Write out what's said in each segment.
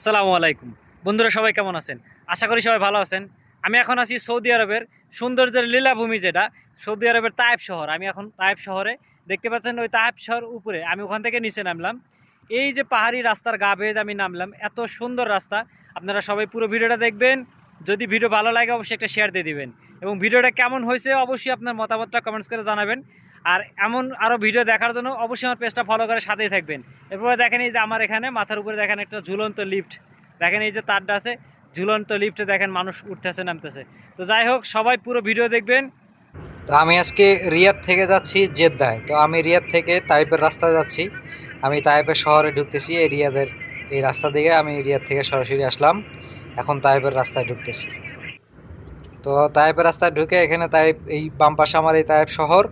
আসসালামু আলাইকুম। বন্ধুরা সবাই কেমন আছেন? আশা করি সবাই ভালো আছেন। আমি এখন আছি সৌদি আরবের সৌন্দর্যের লীলাভূমি যেটা, সৌদি আরবের তায়েব শহর। আমি এখন তায়েব শহরে, দেখতে পাচ্ছেন ওই তায়েব শহর উপরে। আমি ওখান থেকে নিচে নামলাম। এই যে পাহাড়ি রাস্তার গা বেয়ে আমি নামলাম, এত সুন্দর রাস্তা। আপনারা সবাই পুরো ভিডিওটা দেখবেন। যদি ভিডিও ভালো লাগে, অবশ্যই একটা শেয়ার দিয়ে দিবেন। এবং ভিডিওটা কেমন হয়েছে, অবশ্যই আপনার মতামতটা কমেন্টস করে জানাবেন। আর এমন আরও ভিডিও দেখার জন্য অবশ্যই আমার পেজটা ফলো করে সাথেই থাকবেন। এরপরে দেখেন এই যে আমার এখানে মাথার উপরে দেখেন একটা ঝুলন্ত লিফট দেখেন এই যে তারটা আছে, ঝুলন্ত লিফটে দেখেন মানুষ উঠতেছে, নামতেছে। তো যাই হোক, সবাই পুরো ভিডিও দেখবেন। তো আমি আজকে রিয়াদ থেকে যাচ্ছি জেদ্দায়। তো আমি রিয়াদ থেকে তাইপের রাস্তায় যাচ্ছি। আমি তাইপের শহরে ঢুকতেছি, এই রিয়াদের এই রাস্তা দিকে আমি রিয়াদ থেকে সরাসরি আসলাম। এখন তাইপের রাস্তায় ঢুকতেছি। তো তাইপের রাস্তায় ঢুকে এখানে তাইপ, এই বাম পাশে আমার এই তাইপ শহর।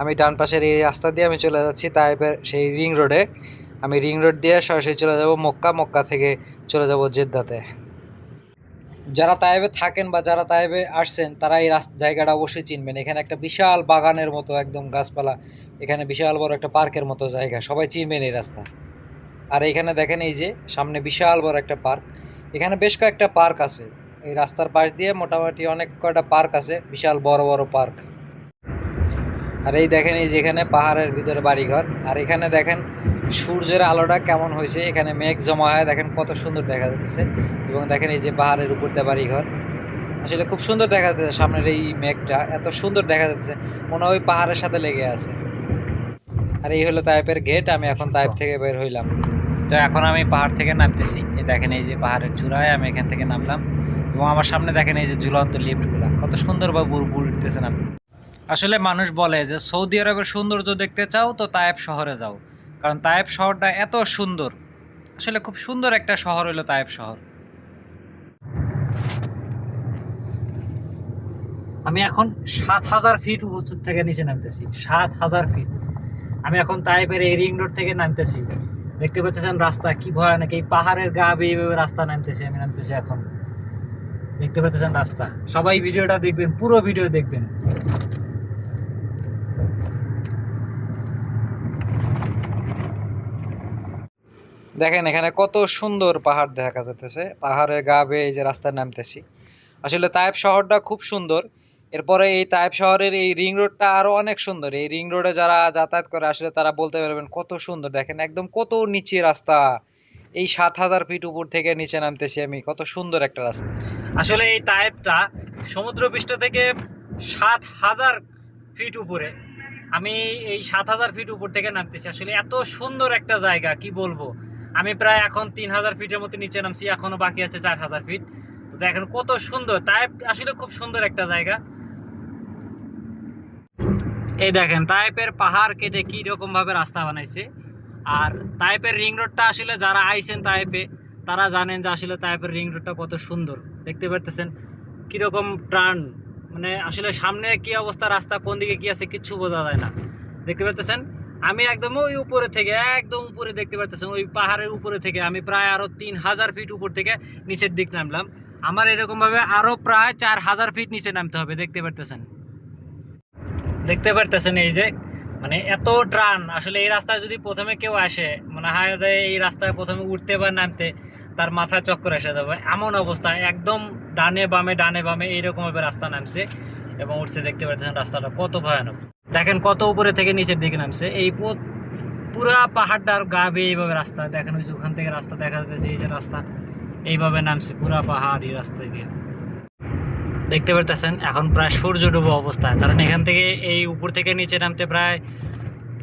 আমি ডান পাশের এই রাস্তা দিয়ে আমি চলে যাচ্ছি তাইপের সেই রিং রোডে। আমি রিং রোড দিয়ে সরাসরি চলে যাব মক্কা মক্কা থেকে চলে যাব জেদ্দাতে। যারা তাইবে থাকেন বা যারা তাইবে আসছেন, তারা এই জায়গাটা অবশ্যই চিনবেন। এখানে একটা বিশাল বাগানের মতো একদম গাছপালা, এখানে বিশাল বড় একটা পার্কের মতো জায়গা, সবাই চিনবেন এই রাস্তা। আর এখানে দেখেন এই যে, সামনে বিশাল বড় একটা পার্ক। এখানে বেশ কয়েকটা পার্ক আছে। এই রাস্তার পাশ দিয়ে মোটামুটি অনেক কয়টা পার্ক আছে, বিশাল বড় বড় পার্ক। আর এই দেখেন এই যেখানে পাহাড়ের ভিতরে বাড়িঘর। আর এখানে দেখেন সূর্যের আলোটা কেমন হয়েছে? এখানে মেঘ জমা হয় দেখেন কত সুন্দর দেখা যাচ্ছে। এবং দেখেন এই যে পাহাড়ের উপর দিয়ে বাড়িঘর। আসলে খুব সুন্দর দেখা যাচ্ছে সামনের এই মেঘটা। এত সুন্দর দেখা যাচ্ছে মনে হয় পাহাড়ের সাথে লেগে আছে। আর এই হলো তাইপের গেট আমি এখন তাইপ থেকে বের হইলাম। তো এখন আমি পাহাড় থেকে নামতেছি। এই দেখেন এই যে পাহাড়ের চূড়ায় আমি এখান থেকে নামলাম। এবং আমার সামনে দেখেন এই যে ঝুলন্ত লিফটগুলো কত সুন্দরভাবে বুড় বুড় উঠতেছে না। আসলে মানুষ বলে যে, সৌদি আরবের সৌন্দর্য দেখতে চাও তো তায়েব শহরে যাও। কারণ তায়েব শহরটা এত সুন্দর। আসলে খুব সুন্দর একটা শহর হলো তায়েব শহর। আমি এখন সাত হাজার ফিট উঁচু থেকে নিচে নামতেছি। সাত হাজার ফিট। আমি এখন তাইপের এই রিং রোড থেকে নামতেছি। দেখতে পাচ্ছেন রাস্তা কি ভয়ানক। এই পাহাড়ের গা বেয়ে রাস্তা নামতেছি আমি, নামতেছি এখন। দেখতে পাচ্ছেন রাস্তা। সবাই ভিডিওটা দেখবেন, পুরো ভিডিও দেখবেন। দেখেন এখানে কত সুন্দর পাহাড় দেখা যাচ্ছে পাহাড়ের গা বেয়ে যে রাস্তায় নামতেছি। আসলে তায়েব শহরটা খুব সুন্দর। এরপরে এই তায়েব শহরের এই রিং রোডটা আরও অনেক সুন্দর। এই রিং রোডে যারা যাতায়াত করে, আসলে তারা বলতে পারবেন কত সুন্দর। দেখেন একদম কত নিচে রাস্তা। এই সাত হাজার ফিট উপর থেকে নিচে নামতেছি আমি। কত সুন্দর একটা রাস্তা। আসলে এই টাইপটা সমুদ্রপৃষ্ঠ থেকে সাত হাজার ফিট উপরে। আমি এই সাত হাজার ফিট উপর থেকে নামতেছি। আসলে এত সুন্দর একটা জায়গা, কি বলব? আমি প্রায় এখন তিন হাজার ফিটের মতো নিচে নামছি, এখনও বাকি আছে চার হাজার ফিট। তো দেখেন কত সুন্দর তাইপ আসলে খুব সুন্দর একটা জায়গা। এই দেখেন, তাইপের পাহাড় কেটে কি রকম ভাবে রাস্তা বানাইছে। আর তাইপের রিং রোডটা আসলে যারা আইছেন তাইপে, তারা জানেন যে আসলে তাইপের রিং রোডটা কত সুন্দর। দেখতে পারতেছেন কীরকম টার্ন মানে আসলে সামনে কি অবস্থা, রাস্তা কোন দিকে কি আছে, কিচ্ছু বোঝা যায় না। দেখতে পারতেছেন? আমি একদম ওই উপরে থেকে, একদম উপরে দেখতে পারতেছেন, ওই পাহাড়ের উপরে থেকে আমি প্রায় আরও তিন হাজার ফিট উপর থেকে নিচের দিক নামলাম। আমার এরকমভাবে আরও প্রায় চার হাজার ফিট নিচে নামতে হবে, দেখতে পারতেছেন? দেখতে পারতেছেন এই যে মানে এত ট্রান আসলে এই রাস্তায় যদি প্রথমে কেউ আসে, মনে হয় যে এই রাস্তায় প্রথমে উঠতে বা নামতে তার মাথা চক্কর এসে যাবে। এমন অবস্থা, একদম ডানে বামে ডানে বামে এইরকম ভাবে রাস্তা নামছে এবং উঠছে, দেখতে পাচ্ছেন রাস্তাটা কত ভয়ানক। দেখেন কত উপরে থেকে নিচের দিকে নামছে। এই পথ পুরা পাহাড়টার গা বেয়ে এইভাবে রাস্তা। দেখেন ওই যে ওখান থেকে রাস্তা দেখা যাচ্ছে, এই যে রাস্তা। এইভাবে নামছে পুরা পাহাড় এই রাস্তা দিয়ে। দেখতে পারতেছেন, এখন প্রায় সূর্য ডুবো অবস্থায়। কারণ এখান থেকে এই উপর থেকে নিচে নামতে প্রায়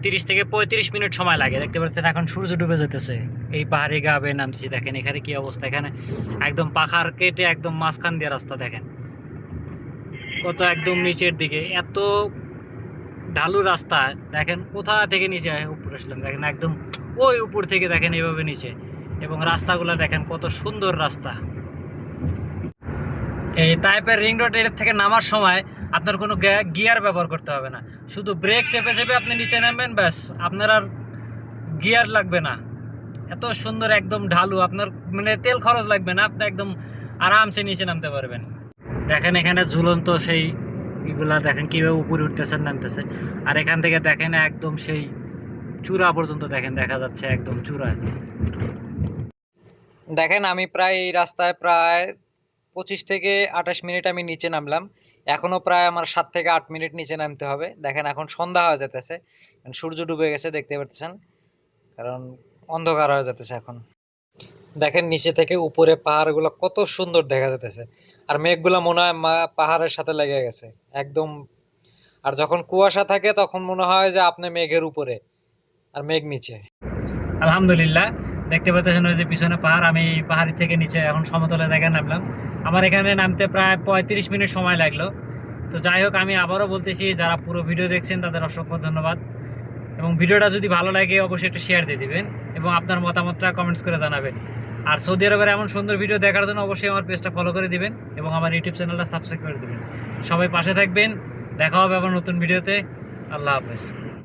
তিরিশ থেকে পঁয়ত্রিশ মিনিট সময় লাগে। দেখতে পাচ্ছেন এখন সূর্য ডুবে যেতেছে। এই পাহাড়ে গা বেয়ে নামতেছি। দেখেন এখানে কি অবস্থা। এখানে একদম পাখার কেটে একদম মাঝখান দিয়ে রাস্তা দেখেন। কত একদম নিচের দিকে। এত ঢালু রাস্তা, দেখেন কোথা থেকে নিচে উপরে আসলাম, দেখেন একদম ওই উপর থেকে দেখেন এইভাবে নিচে। এবং রাস্তাগুলো দেখেন কত সুন্দর রাস্তা। এই টাইপের রিং রোডের থেকে নামার সময় আপনার কোনো গিয়ার ব্যবহার করতে হবে না। শুধু ব্রেক চেপে চেপে আপনি নিচে নামবেন, ব্যাস, আপনার আর গিয়ার লাগবে না। এত সুন্দর একদম ঢালু, আপনার মানে তেল খরচ লাগবে না, আপনি একদম আরামসে নিচে নামতে পারবেন। দেখেন এখানে ঝুলন্ত সেই এগুলা দেখেন কীভাবে উপরে উঠতেছে, নামতেছে। আর এখান থেকে দেখেন একদম সেই চূড়া পর্যন্ত দেখেন, দেখা যাচ্ছে একদম চূড়ায়। দেখেন, আমি প্রায় এই রাস্তায় প্রায় পঁচিশ থেকে আঠাশ মিনিট আমি নিচে নামলাম। এখনও প্রায় আমার সাত থেকে আট মিনিট নিচে নামতে হবে। দেখেন, এখন সন্ধ্যা হয়ে যেতেছে সূর্য ডুবে গেছে, দেখতে পাচ্ছেন কারণ অন্ধকার হয়ে যেতেছে এখন। দেখেন, নিচে থেকে উপরে পাহাড়গুলো কত সুন্দর দেখা যেতেছে আর মেঘগুলো মনে হয় পাহাড়ের সাথে লেগে গেছে, একদম। আর যখন কুয়াশা থাকে তখন মনে হয় যে আপনি মেঘের উপরে আর মেঘ নিচে। আলহামদুলিল্লাহ, দেখতে পাচ্ছেন ওই যে পিছনে পাহাড়, আমি পাহাড়ি থেকে নিচে এখন সমতলে জায়গায় নামলাম। আমার এখানে নামতে প্রায় পঁয়ত্রিশ মিনিট সময় লাগল। তো যাই হোক, আমি আবারও বলতেছি, যারা পুরো ভিডিও দেখছেন তাদের অসংখ্য ধন্যবাদ। এবং ভিডিওটা যদি ভালো লাগে, অবশ্যই একটা শেয়ার দিয়ে দিবেন। এবং আপনার মতামতটা কমেন্টস করে জানাবেন। আর সৌদি আরবের এমন সুন্দর ভিডিও দেখার জন্য অবশ্যই আমার পেজটা ফলো করে দিবেন এবং আমার ইউটিউব চ্যানেলটা সাবস্ক্রাইব করে দেবেন। সবাই পাশে থাকবেন, দেখা হবে আবার নতুন ভিডিওতে আল্লাহ হাফেজ।